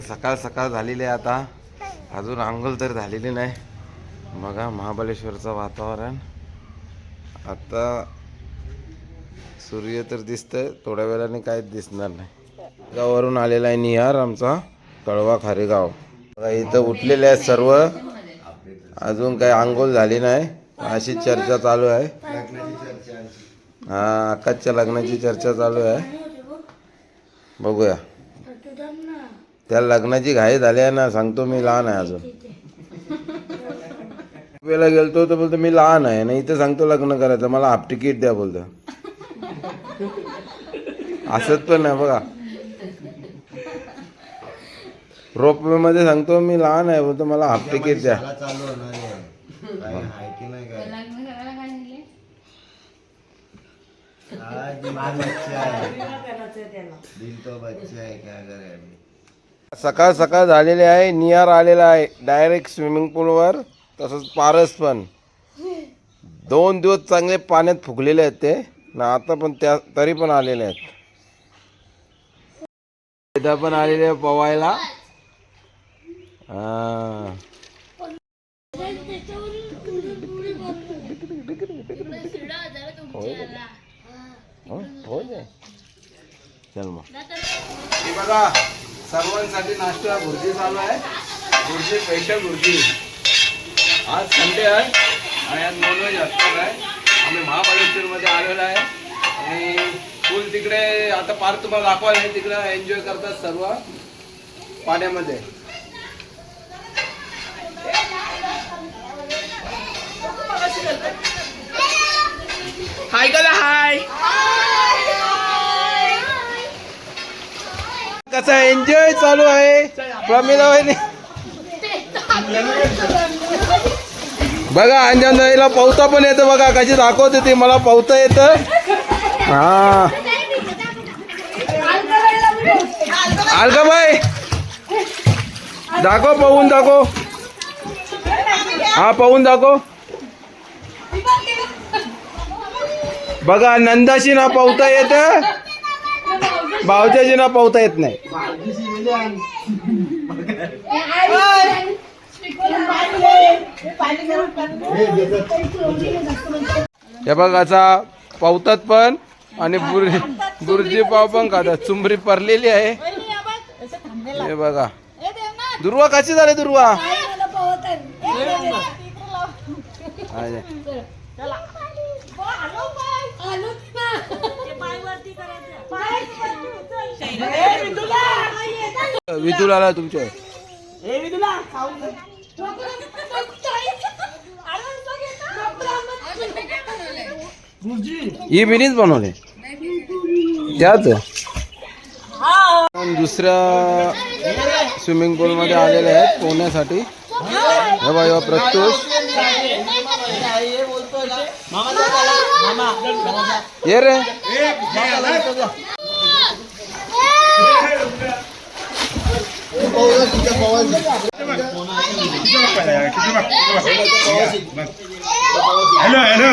सकाळ सकाळ झालेली आहे आता. अजून आंघोळ तर झालेली नाही. बघा महाबळेश्वरचं वातावरण. आता सूर्य तर दिसतंय थोड्या वेळाने काहीच दिसणार नाही. गावावरून आलेला आहे निहार आमचा कळवा खारेगाव. बघा इथं उठलेले आहेत सर्व. अजून काही आंघोळ झाली नाही. अशी चर्चा चालू आहे. हा आकाशच्या लग्नाची चर्चा चालू आहे. बघूया. त्या लग्नाची घाई झाली आहे ना सांगतो मी लहान आहे अजून. वेळेला गेलतो तर बोलतो मी लहान आहे ना इथं सांगतो लग्न करायचं मला हाफ तिकीट द्या बोलतो. असंच पण नाही बघा. रोपवे मध्ये सांगतो मी लहान आहे बोलतो मला हाफ तिकीट द्या. आहे. आहे. है दिल तो बच्चा है क्या करे अभी सकाळ सकाळ झालेले आहे नियार आलेला आहे. डायरेक्ट स्विमिंग पूलवर तसंच पारस पण. दोन दिवस चांगले पाण्यात फुगलेले आहेत ते ना आता पण त्या तरी पण आलेले आहेत. इथं पण आलेले आहे पवायला. हा. चल मग. बघा. सर्वांसाठी नाश्ता भुर्जी चालू आहे. भुर्जी स्पेशल भुर्जी. आज संडे आहे आणि आज नॉनव्हेज असणार आहे. आम्ही महाबळेश्वरमध्ये आलेलो आहे. आणि फुल तिकडे आता पार्क तुम्हाला दाखवायला आहे तिकडे एन्जॉय करतात सर्व पाण्यामध्ये. हाय करा हाय. कसा एन्जॉय चालू आहे. प्रमिला वहिनी. बघा अंजनला पावता पण येतं बघा कशी दाखवते ती. मला पावता येतं. हा. आलका बाई. दाखव पाहून दाखव. हा पाहून दाखव. बघा नंदाशी ना पावता येतं. भावच्याशी ना पावता येत नाही. हे बघ असा पावतात पण आणि बुर्जी बुर्जी पाव पण खातात. चुंबरी परलेली आहे. हे बघा. दुर्वा कशी झाले दुर्वा? विदुल आला तुमच्या ही मिनीच बनवले त्याच दुसऱ्या स्विमिंग पूल मध्ये आलेले आहेत पोहण्यासाठी हे ह्यो प्रत्युष ये रे हॅलो हॅलो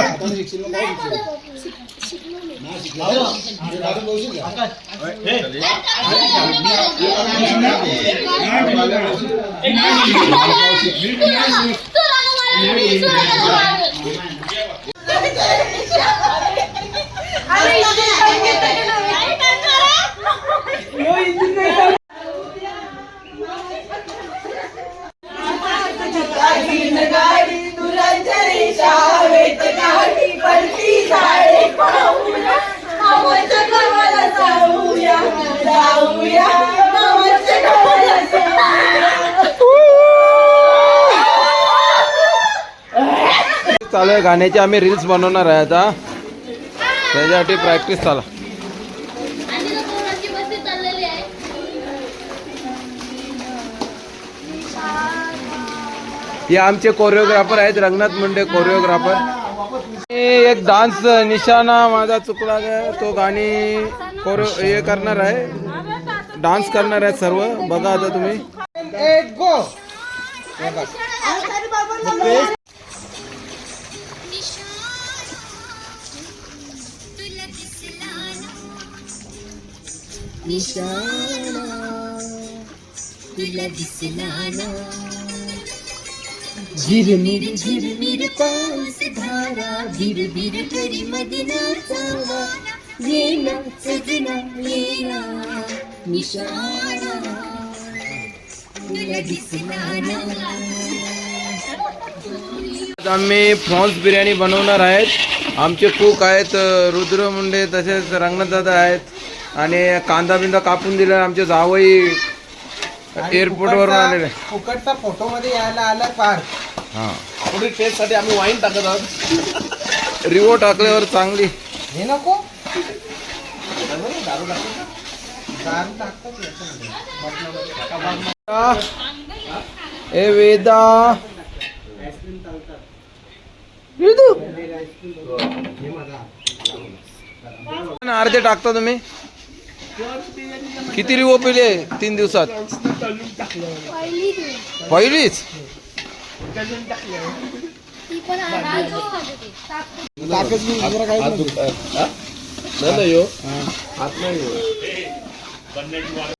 चालू आहे गाण्याची आम्ही रील्स बनवणार आहे आता. त्याच्यासाठी प्रॅक्टिस चाला. हे आमचे कोरिओग्राफर आहेत रंगनाथ मुंडे कोरिओग्राफर एक डान्स निशाणा माझा चुकला. तो गाणी कोरिओ हे करणार आहे. डान्स करणार आहे सर्व. बघा आता तुम्ही. तुला दिसला ना झिरमिर झिरमिर पाऊस धारा भिरभिर करी मदिना चावा ये सजना ये निशाणा तुला दिसला ना आम्ही प्रॉन्स बिर्याणी बनवणार आहेत. आमचे कुक आहेत रुद्र मुंडे तसेच रंगनाथदादा आहेत. आणि कांदा बिंदा कापून दिला आमचे जावई एअरपोर्टवरून आलेले. फुकटचा फोटो मध्ये यायला आला पार हां. थोडी टेस्टसाठी आम्ही वाईन टाकत आहोत. रिवो टाकल्यावर चांगली. हे नको. दारू टाकतात. ए वेदा. वेदू. अर्धे टाकता तुम्ही? किती रिवो पिले तीन दिवसात? पहिलीच?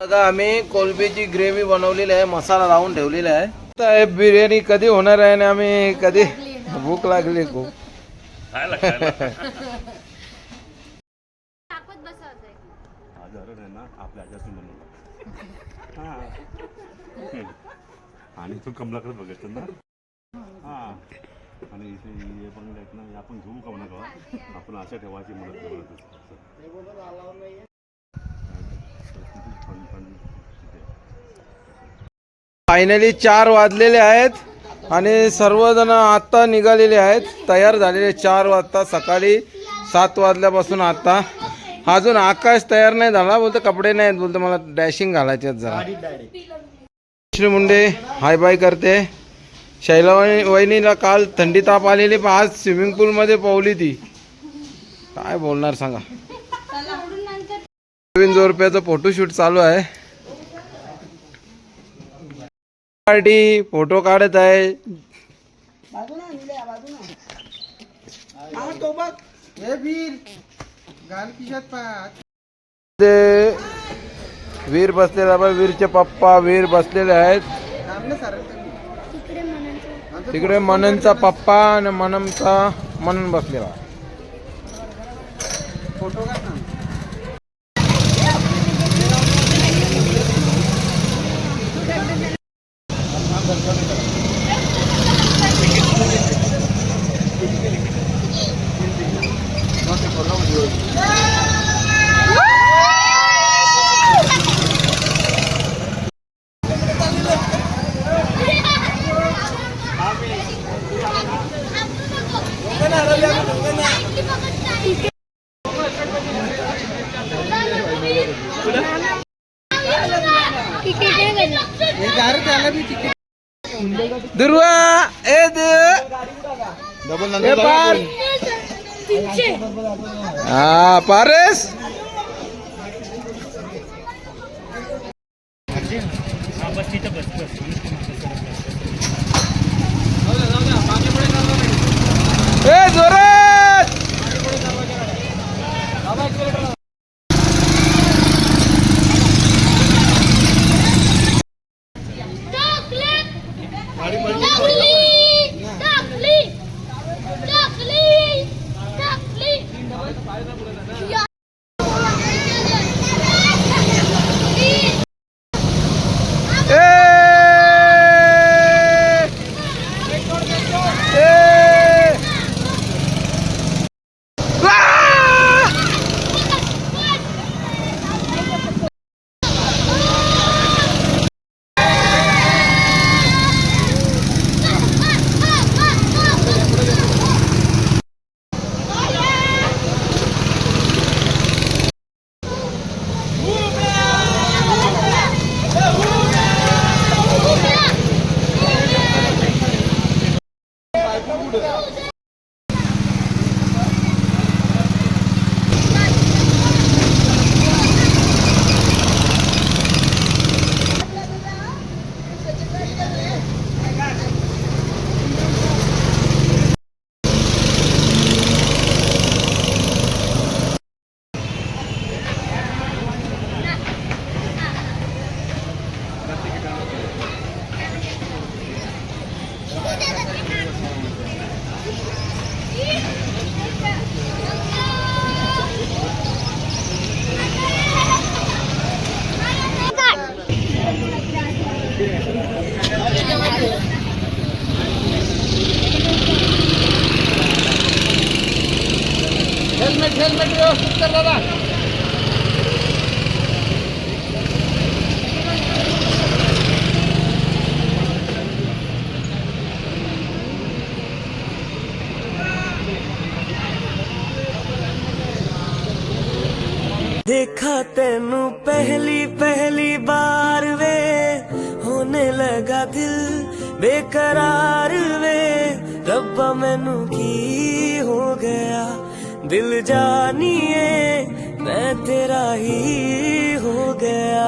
दादा आम्ही कोलबीची ग्रेव्ही बनवलेली आहे मसाला लावून ठेवलेला आहे. बिर्याणी कधी होणार आहे आणि आम्ही कधी भूक लागली खूप टाकत बसायचंय आजारण आहे ना आपल्या आजारातून बनवलं हा आणि तू कमलाकडे बघायचं ना. हा. आणि इथे हे बंगले आहेत ना हे आपण घेऊ का म्हणा का आपण आशा ठेवायची मदत करत फायनली चार वाजलेले आहेत आणि सर्वजण आत्ता निघालेले आहेत. तयार झालेले चार वाजता सकाळी सात वाजल्यापासून आता. अजून आकाश तयार नाही झाला बोलतो कपडे नाहीत बोलतो मला डॅशिंग घालायचे आहेत जरा. श्री मुंडे हाय बाय करते. शैला वहिनी- वहिनीला काल थंडी ताप आलेली पण आज स्विमिंग पूलमध्ये पोहली ती. काय बोलणार सांगा. नवीन जो रुपयाचं फोटोशूट चालू आहे. पार्टी फोटो काढत आहे. तो हे वीर बसलेला बघ वीरचे पप्पा वीर बसलेले आहेत. तिकडे मननचा पप्पा आणि मनमचा मनन बसलेला. फोटो काढ ना हे जा रे त्याला बी तिकीट दुर्वा ए दे ए पार हा पारेस देखा तेनू पहली पहली बार वे। होने लगा दिल बेकरार वे। रब्बा मैनू की हो गया। दिल जानिए मैं तेरा ही हो गया।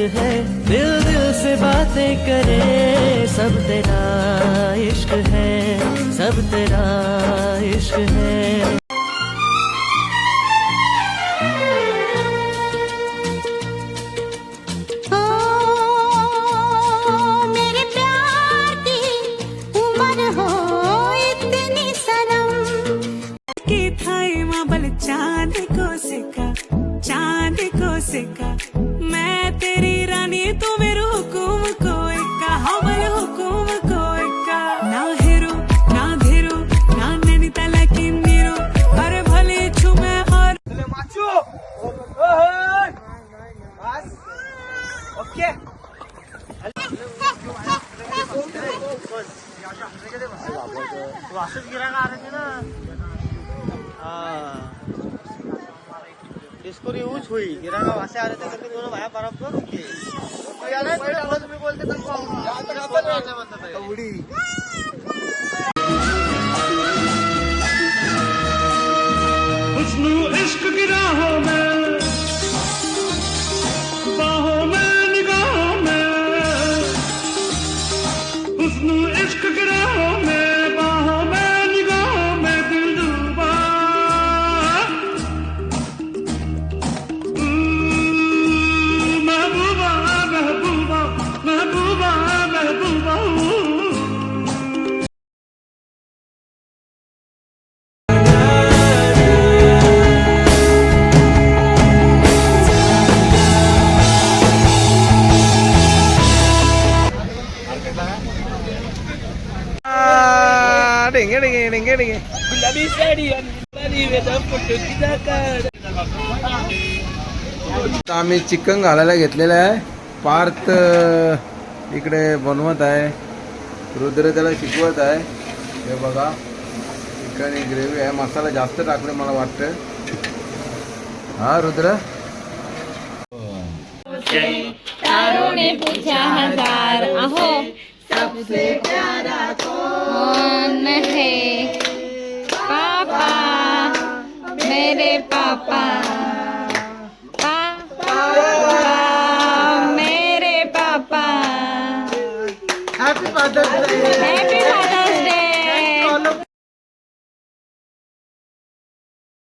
ही दिल दिल से बातें करे। सब तेरा इश्क है सब तेरा इश्क है। ओ डिस्को यूज हुई। गिरागा वहां से आ रहे थे करके दोनों भाया बराबर रुके तो यार तुम्ही बोलते तर डेंगे डेंगे डेंगे डेंगे आता आम्ही चिकन घालायला घेतलेलं आहे. पार्थ इकडे बनवत आहे. रुद्र त्याला शिकवत आहे. हे बघा चिकन ही ग्रेव्ही आहे. मसाला जास्त टाकले मला वाटतं. हा रुद्र? तारोने पूछा हजार अहो सबसे प्यारा कौन है? पापा मेरे पापा। पापा मेरे पापा। Happy father's day happy